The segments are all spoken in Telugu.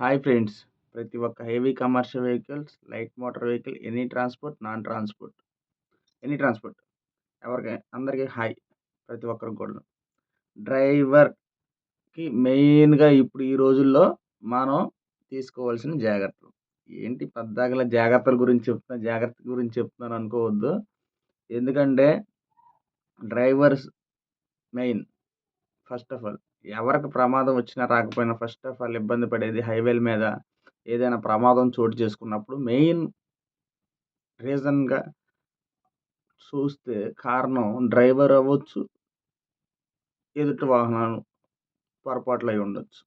Hi friends. ప్రతి ఒక్క heavy commercial vehicles light motor vehicle any transport non transport. Any transport. ఎవరికి? అందరికీ హాయ్. ప్రతి ఒక్కరికి కూడా. డ్రైవర్కి మెయిన్గా ఇప్పుడు ఈ రోజుల్లో మనం తీసుకోవాల్సిన జాగ్రత్తలు. ఏంటి పద్దాకల జాగ్రత్తల గురించి చెప్తున్నా జాగ్రత్త గురించి చెప్తున్నాను అనుకోవద్దు. ఎందుకంటే drivers main first of all. ఎవరికి ప్రమాదం వచ్చినా రాకపోయినా ఫస్ట్ ఆఫ్ ఆల్ ఇబ్బంది పడేది హైవేల మీద. ఏదైనా ప్రమాదం చోటు చేసుకున్నప్పుడు మెయిన్ రీజన్గా చూస్తే కారణం డ్రైవర్ అవ్వచ్చు ఎదుటి వాహనాలు పొరపాట్లు అయి ఉండొచ్చు.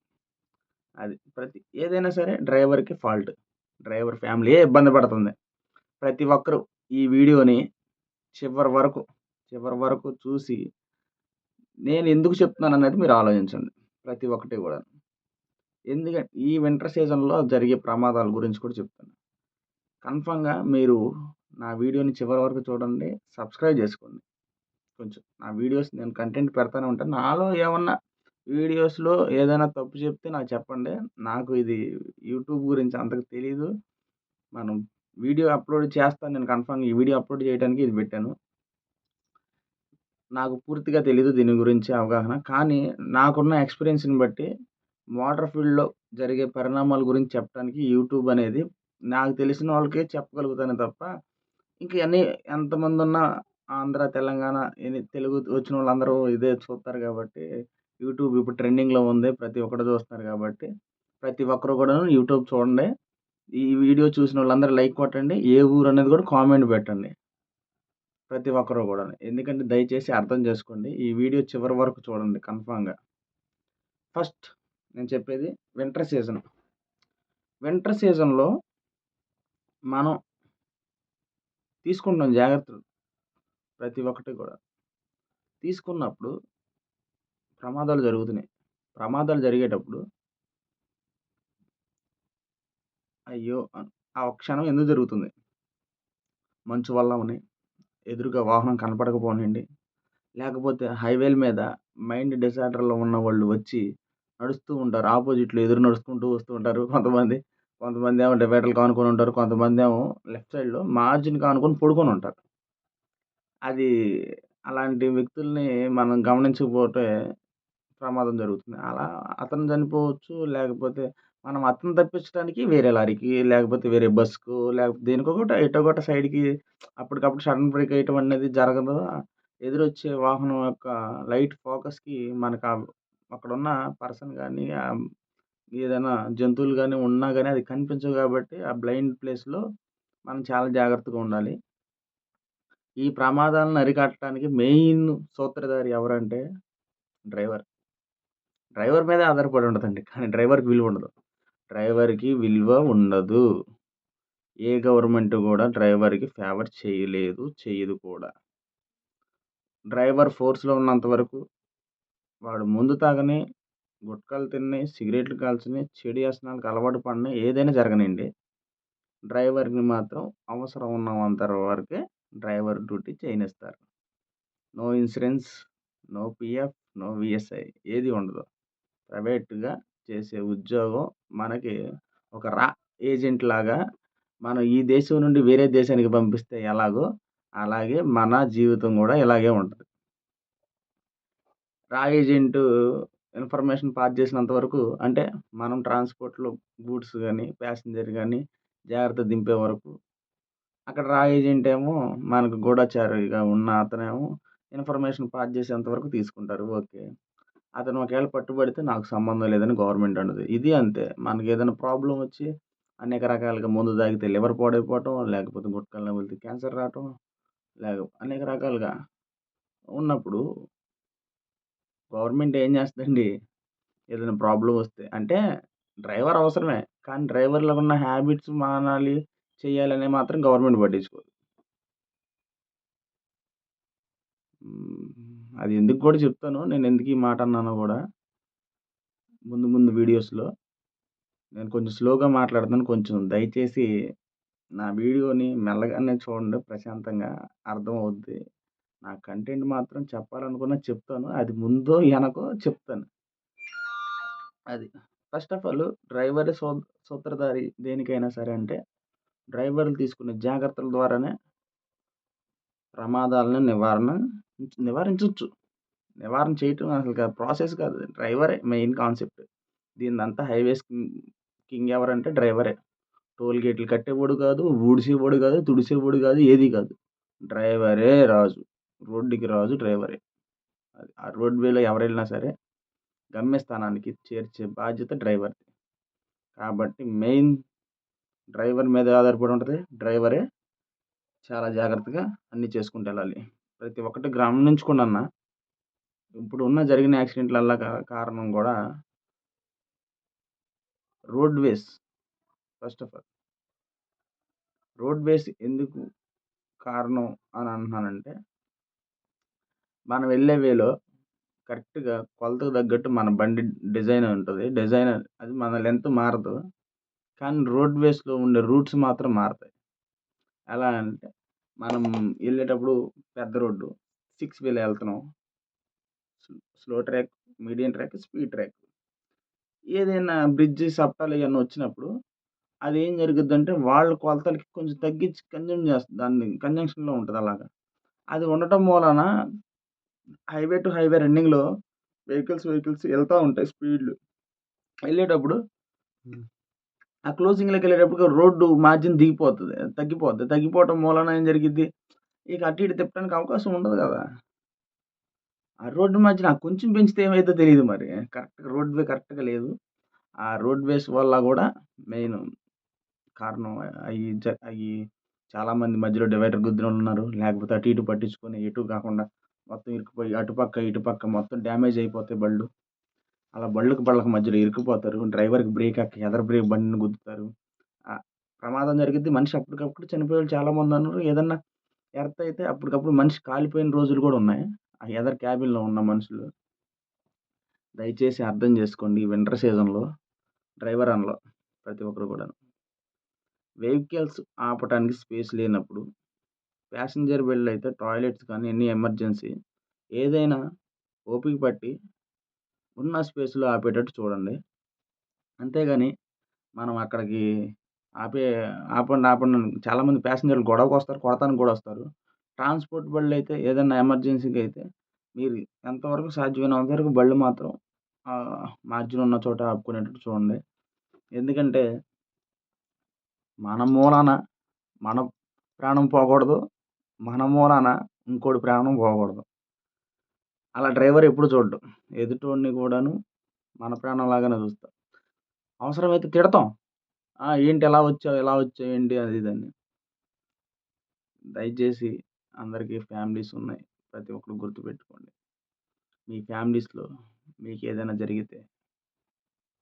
అది ప్రతి ఏదైనా సరే డ్రైవర్కి ఫాల్ట్ డ్రైవర్ ఫ్యామిలీయే ఇబ్బంది పడుతుంది. ప్రతి ఒక్కరు ఈ వీడియోని చివరి వరకు చివరి వరకు చూసి నేను ఎందుకు చెప్తున్నాను అనేది మీరు ఆలోచించండి. ప్రతి ఒక్కటి కూడా. ఎందుకంటే ఈ వింటర్ సీజన్లో జరిగే ప్రమాదాల గురించి కూడా చెప్తాను కన్ఫామ్గా మీరు నా వీడియోని చివరి వరకు చూడండి సబ్స్క్రైబ్ చేసుకోండి. కొంచెం నా వీడియోస్ నేను కంటెంట్ పెడతానే ఉంటాను నాలో ఏమన్నా వీడియోస్లో ఏదైనా తప్పు చెప్తే నాకు చెప్పండి. నాకు ఇది యూట్యూబ్ గురించి అంతకు తెలీదు. మనం వీడియో అప్లోడ్ చేస్తాను. నేను కన్ఫామ్గా ఈ వీడియో అప్లోడ్ చేయడానికి ఇది పెట్టాను. నాకు పూర్తిగా తెలీదు దీని గురించి అవగాహన. కానీ నాకున్న ఎక్స్పీరియన్స్ని బట్టి వాటర్ ఫీల్డ్లో జరిగే పరిణామాల గురించి చెప్పడానికి యూట్యూబ్ అనేది నాకు తెలిసిన వాళ్ళకే చెప్పగలుగుతాను తప్ప ఇంక అన్నీ ఎంతమంది ఉన్నా ఆంధ్ర తెలంగాణ తెలుగు వచ్చిన వాళ్ళందరూ ఇదే చూస్తారు కాబట్టి యూట్యూబ్ ఇప్పుడు ట్రెండింగ్లో ఉంది ప్రతి ఒక్కరు చూస్తున్నారు కాబట్టి ప్రతి ఒక్కరు కూడా యూట్యూబ్ చూడండి. ఈ వీడియో చూసిన వాళ్ళందరూ లైక్ కొట్టండి. ఏ ఊరు అనేది కూడా కామెంట్ పెట్టండి. ప్రతి ఒక్కరూ కూడా ఎందుకంటే దయచేసి అర్థం చేసుకోండి. ఈ వీడియో చివరి వరకు చూడండి కన్ఫామ్గా. ఫస్ట్ నేను చెప్పేది వింటర్ సీజన్. వింటర్ సీజన్లో మనం తీసుకుంటాం జాగ్రత్తలు ప్రతి ఒక్కటి కూడా. తీసుకున్నప్పుడు ప్రమాదాలు జరుగుతున్నాయి. ప్రమాదాలు జరిగేటప్పుడు అయ్యో! ఆ క్షణం ఎందుకు జరుగుతుంది? మంచు వల్ల ఉన్నాయి ఎదురుగా వాహనం కనపడకపోనండి లేకపోతే హైవేల మీద మైండ్ డిసార్డర్లో ఉన్న వాళ్ళు వచ్చి నడుస్తూ ఉంటారు. ఆపోజిట్లో ఎదురు నడుచుకుంటూ వస్తూ ఉంటారు కొంతమంది. కొంతమంది ఏమో డివైడర్లు కానుకొని ఉంటారు. కొంతమంది ఏమో లెఫ్ట్ సైడ్లో మార్జిన్ కానుకొని పడుకొని ఉంటారు. అది అలాంటి వ్యక్తుల్ని మనం గమనించకపోతే ప్రమాదం జరుగుతుంది. అలా అతను చనిపోవచ్చు. లేకపోతే మనం అతను తప్పించడానికి వేరే లారీకి లేకపోతే వేరే బస్సుకు లేకపోతే దేనికో ఒకటి ఎటో ఒకటి సైడ్కి అప్పటికప్పుడు సడన్ బ్రేక్ వేయటం అనేది జరగదు. ఎదురొచ్చే వాహనం యొక్క లైట్ ఫోకస్కి మనకు అక్కడ ఉన్న పర్సన్ కానీ ఏదైనా జంతువులు కానీ ఉన్నా కానీ అది కనిపించవు కాబట్టి ఆ బ్లైండ్ ప్లేస్లో మనం చాలా జాగ్రత్తగా ఉండాలి. ఈ ప్రమాదాలను అరికట్టడానికి మెయిన్ సూత్రధారి ఎవరంటే డ్రైవర్. డ్రైవర్ మీద ఆధారపడి ఉండదండి కానీ డ్రైవర్కి విలువ ఉండదు. డ్రైవర్కి విలువ ఉండదు. ఏ గవర్నమెంట్ కూడా డ్రైవర్కి ఫేవర్ చేయలేదు చేయదు కూడా. డ్రైవర్ ఫోర్స్లో ఉన్నంత వరకు వాడు ముందు తాగని గుట్కాలు తిని సిగరెట్లు కాల్చని చెడు వ్యసనాలకు అలవాటు పడిన ఏదైనా జరగనండి. డ్రైవర్ని మాత్రం అవసరం ఉన్నంత వరకే driver duty చేయనిస్తారు. No insurance no PF no VSI ఏది ఉండదు. ప్రైవేట్గా చేసే ఉద్యోగం మనకి ఒక రా ఏజెంట్ లాగా మనం ఈ దేశం నుండి వేరే దేశానికి పంపిస్తే ఎలాగో అలాగే మన జీవితం కూడా ఇలాగే ఉంటుంది. రా ఏజెంటు ఇన్ఫర్మేషన్ పాస్ చేసినంత వరకు అంటే మనం ట్రాన్స్పోర్ట్లో గూడ్స్ కానీ ప్యాసింజర్ కానీ జాగ్రత్త దింపే వరకు అక్కడ రా ఏజెంట్ ఏమో మనకు గూఢచారిగా ఉన్న అతనేమో ఇన్ఫర్మేషన్ పాస్ చేసేంత వరకు తీసుకుంటారు. ఓకే. అతను ఒకవేళ పట్టుబడితే నాకు సంబంధం లేదని గవర్నమెంట్ అంటుంది ఇది అంతే. మనకి ఏదైనా ప్రాబ్లం వచ్చి అనేక రకాలుగా మందు తాగితే లివర్ పాడైపోవటం లేకపోతే గుట్కలు నమిలితే క్యాన్సర్ రావటం లేక అనేక రకాలుగా ఉన్నప్పుడు గవర్నమెంట్ ఏం చేస్తుందండి? ఏదైనా ప్రాబ్లం వస్తే అంటే డ్రైవర్ అవసరమే. కానీ డ్రైవర్లకు ఉన్న హ్యాబిట్స్ మానాలి చేయాలని మాత్రం గవర్నమెంట్ పట్టించుకోదు. అది ఎందుకు కూడా చెప్తాను. నేను ఎందుకు ఈ మాట అన్నానో కూడా ముందు ముందు వీడియోస్లో నేను కొంచెం స్లోగా మాట్లాడుతాను. కొంచెం దయచేసి నా వీడియోని మెల్లగానే చూడండి. ప్రశాంతంగా అర్థం అవుద్ది నా కంటెంట్ మాత్రం చెప్పాలనుకున్న చెప్తాను. అది ముందో వెనకో చెప్తాను. అది ఫస్ట్ ఆఫ్ ఆల్ డ్రైవర్ సూ సూత్రధారి దేనికైనా సరే అంటే డ్రైవర్లు తీసుకునే జాగ్రత్తల ద్వారానే ప్రమాదాలను నివారణ నివారించవచ్చు నివారణ చేయటం అసలు ప్రాసెస్ కాదు. డ్రైవరే మెయిన్ కాన్సెప్ట్. దీనిదంతా హైవేస్ కింగ్ ఎవరంటే డ్రైవరే. టోల్ గేట్లు కట్టేవాడు కాదు ఊడ్చేవాడు కాదు తుడిసేవాడు కాదు ఏది కాదు. డ్రైవరే రాజు. రోడ్డుకి రాజు డ్రైవరే. అది ఆ రోడ్ వేలో ఎవరు వెళ్ళినా సరే గమ్యస్థానానికి చేర్చే బాధ్యత డ్రైవర్ది. కాబట్టి మెయిన్ డ్రైవర్ మీద ఆధారపడి ఉంటుంది. డ్రైవరే చాలా జాగ్రత్తగా అన్నీ చేసుకుంటూ వెళ్ళాలి. ప్రతి ఒక్కటి గమనించుకోండి అన్న ఇప్పుడు ఉన్న జరిగిన యాక్సిడెంట్లల్లా కారణం కూడా roadways first of all. Roadways ఎందుకు కారణం అని అంటున్నానంటే మనం వెళ్ళే వేలో కరెక్ట్గా కొలతకు తగ్గట్టు మన బండి డిజైన్ ఉంటుంది. డిజైన్ అది మన లెంత్ మారదు. కానీ రోడ్వేస్లో ఉండే రూట్స్ మాత్రం మారుతాయి. ఎలా అంటే మనం వెళ్ళేటప్పుడు పెద్ద రోడ్డు సిక్స్ వీల్ వెళ్తున్నాం slow track medium track speed track. ఏదైనా బ్రిడ్జ్ సప్తాలు ఇవన్నీ వచ్చినప్పుడు అది ఏం జరుగుద్దంటే వాళ్ళ కొలతలకి కొంచెం తగ్గించి కన్జ్యూమ్ చేస్తుంది దాన్ని కంజంక్షన్లో ఉంటుంది అలాగా. అది ఉండటం మూలన హైవే టు హైవే రన్నింగ్లో వెహికల్స్ వెహికల్స్ వెళ్తూ ఉంటాయి స్పీడ్లు. వెళ్ళేటప్పుడు ఆ క్లోజింగ్లోకి వెళ్ళేటప్పుడు రోడ్డు మార్జిన్ దిగిపోతుంది తగ్గిపోద్ది. తగ్గిపోవటం మూలన ఏం జరిగిద్ది? ఇక అటు ఇటు తిప్పడానికి అవకాశం ఉండదు కదా. ఆ రోడ్డు మధ్యన కొంచెం పెంచితే ఏమైతే తెలియదు మరి. కరెక్ట్గా రోడ్ వే కరెక్ట్గా లేదు. ఆ రోడ్ వేస్ వల్ల కూడా మెయిన్ కారణం అవి అవి చాలామంది మధ్యలో డివైడర్ గుద్దిన ఉన్నారు. లేకపోతే అటు ఇటు పట్టించుకొని ఎటు కాకుండా మొత్తం ఇరుక్కుపోయి అటుపక్క ఇటుపక్క మొత్తం డ్యామేజ్ అయిపోతాయి బళ్ళు. అలా బళ్ళకు బళ్ళకు మధ్యలో ఇరుక్కుపోతారు. డ్రైవర్కి బ్రేక్ ఎక్క ఎదర బ్రేక్ బండిని గుద్దుతారు. ప్రమాదం జరిగిద్ది. మనిషి అప్పటికప్పుడు చనిపోయే చాలామంది ఉన్నారు ఏదన్నా ఎర్త్ అయితే అప్పటికప్పుడు మనిషి కాలిపోయిన రోజులు కూడా ఉన్నాయి. ఆ ఎదర్ క్యాబిన్లో ఉన్న మనుషులు దయచేసి అర్థం చేసుకోండి ఈ వింటర్ సీజన్లో డ్రైవర్ అనలో ప్రతి ఒక్కరు కూడా వెహికల్స్ ఆపటానికి స్పేస్ లేనప్పుడు ప్యాసింజర్ బెల్ట్ అయితే టాయిలెట్స్ కానీ ఎన్ని ఎమర్జెన్సీ ఏదైనా ఓపిక పట్టి ఉన్న స్పేస్లో ఆపేటట్టు చూడండి. అంతేగాని మనం అక్కడికి ఆపే ఆపండి ఆపండి చాలామంది ప్యాసింజర్లు గొడవకు వస్తారు కొడతానికి కూడా వస్తారు. ట్రాన్స్పోర్ట్ బళ్ళు అయితే ఏదైనా ఎమర్జెన్సీకి అయితే మీరు ఎంతవరకు సాధ్యమైనంత వరకు బళ్ళు మాత్రం మార్జిన్ ఉన్న చోట ఆపుకునేటట్టు చూడండి. ఎందుకంటే మన మూలాన మన ప్రాణం పోకూడదు మన మూలాన ఇంకోటి ప్రాణం పోకూడదు. అలా డ్రైవర్ ఎప్పుడు చూడడం. ఎదుటోడిని కూడాను మన ప్రాణం లాగానే చూస్తాం అవసరమైతే తిడతాం. ఏంటి ఎలా వచ్చావు ఎలా వచ్చావు ఏంటి అది ఇదని. దయచేసి అందరికీ ఫ్యామిలీస్ ఉన్నాయి. ప్రతి ఒక్కరు గుర్తుపెట్టుకోండి. మీ ఫ్యామిలీస్లో మీకు ఏదైనా జరిగితే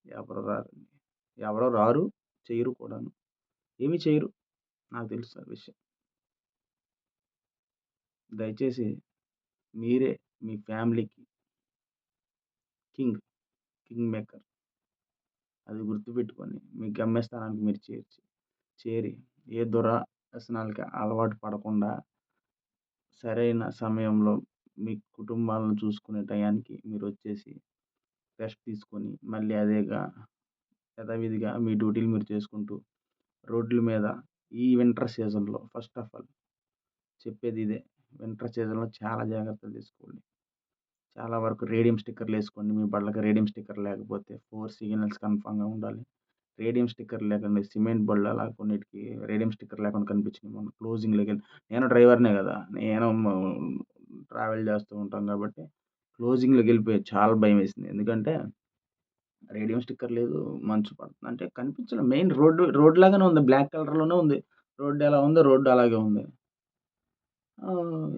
ఎవరు రారు ఎవరో రారు చేయరు కూడాను. ఏమీ చేయరు. నాకు తెలుసు ఆ విషయం. దయచేసి మీరే మీ ఫ్యామిలీకి కింగ్ కింగ్ మేకర్. అది గుర్తుపెట్టుకొని మీ గమ్యస్థానానికి మీరు చేర్చి చేరి ఏ దురాసనాలకి అలవాటు పడకుండా సరైన సమయంలో మీ కుటుంబాలను చూసుకునే టయానికి మీరు వచ్చేసి రెస్ట్ తీసుకొని మళ్ళీ అదేగా యథావిధిగా మీ డ్యూటీలు మీరు చేసుకుంటూ రోడ్ల మీద ఈ వింటర్ సీజన్లో ఫస్ట్ ఆఫ్ ఆల్ చెప్పేది ఇదే. వింటర్ సీజన్లో చాలా జాగ్రత్తలు తీసుకోండి. చాలా వరకు రేడియం స్టిక్కర్లు వేసుకోండి. మీ బళ్ళకి రేడియం స్టిక్కర్ లేకపోతే ఫోర్ సిగ్నల్స్ కన్ఫామ్గా ఉండాలి. రేడియం స్టిక్కర్ లేకుండా సిమెంట్ బళ్ళు అలా కొన్నిటికి రేడియం స్టిక్కర్ లేకుండా కనిపించింది మొన్న క్లోజింగ్లోకి నేను డ్రైవర్నే కదా! నేను ట్రావెల్ చేస్తూ ఉంటాం కాబట్టి క్లోజింగ్లోకి వెళ్ళిపోయి చాలా భయం వేసింది. ఎందుకంటే రేడియం స్టిక్కర్ లేదు మంచు పడుతుంది. అంటే కనిపించడం మెయిన్ రోడ్డు రోడ్ లాగానే ఉంది. బ్లాక్ కలర్లోనే ఉంది. రోడ్డు ఎలా ఉందో రోడ్డు అలాగే ఉంది.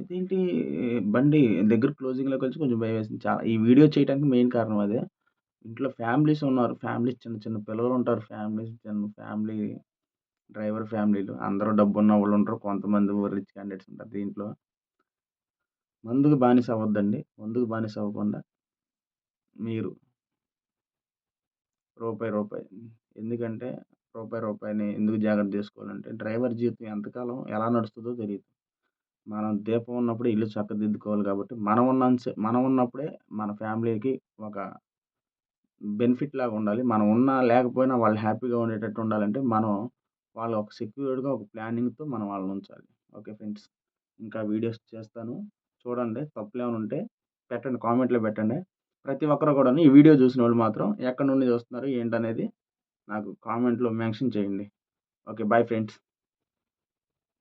ఇదేంటి? బండి దగ్గర క్లోజింగ్లోకి వచ్చి కొంచెం భయం వేసింది. చాలా ఈ వీడియో చేయడానికి మెయిన్ కారణం అదే. ఇంట్లో ఫ్యామిలీస్ ఉన్నారు. ఫ్యామిలీస్ చిన్న చిన్న పిల్లలు ఉంటారు. ఫ్యామిలీస్ చిన్న ఫ్యామిలీ డ్రైవర్ ఫ్యామిలీలు అందరూ డబ్బు ఉన్న వాళ్ళు ఉంటారు. కొంతమంది రిచ్ క్యాండిడేట్స్ ఉంటారు దీంట్లో. మందుకు బానిస అవ్వద్దండి. మందుకు బానిస అవ్వకుండా మీరు రూపాయి రూపాయి. ఎందుకంటే రూపాయి రూపాయిని ఎందుకు జాగ్రత్త చేసుకోవాలంటే డ్రైవర్ జీవితం ఎంతకాలం ఎలా నడుస్తుందో తెలియదు. మనం దీపం ఉన్నప్పుడే ఇల్లు చక్కదిద్దుకోవాలి కాబట్టి మనం ఉన్న మనం ఉన్నప్పుడే మన ఫ్యామిలీకి ఒక బెనిఫిట్ లాగా ఉండాలి. మనం ఉన్నా లేకపోయినా వాళ్ళు హ్యాపీగా ఉండేటట్టు ఉండాలంటే మనం వాళ్ళు ఒక సెక్యూర్డ్గా ఒక ప్లానింగ్తో మనం వాళ్ళని ఉంచాలి. Okay friends? ఇంకా వీడియోస్ చేస్తాను. చూడండి తప్పులు ఏమైనా ఉంటే పెట్టండి కామెంట్లో పెట్టండి. ప్రతి ఒక్కరు కూడా ఈ వీడియో చూసిన వాళ్ళు మాత్రం ఎక్కడ నుండి చూస్తున్నారు ఏంటనేది నాకు కామెంట్లో మెన్షన్ చేయండి. Okay bye friends.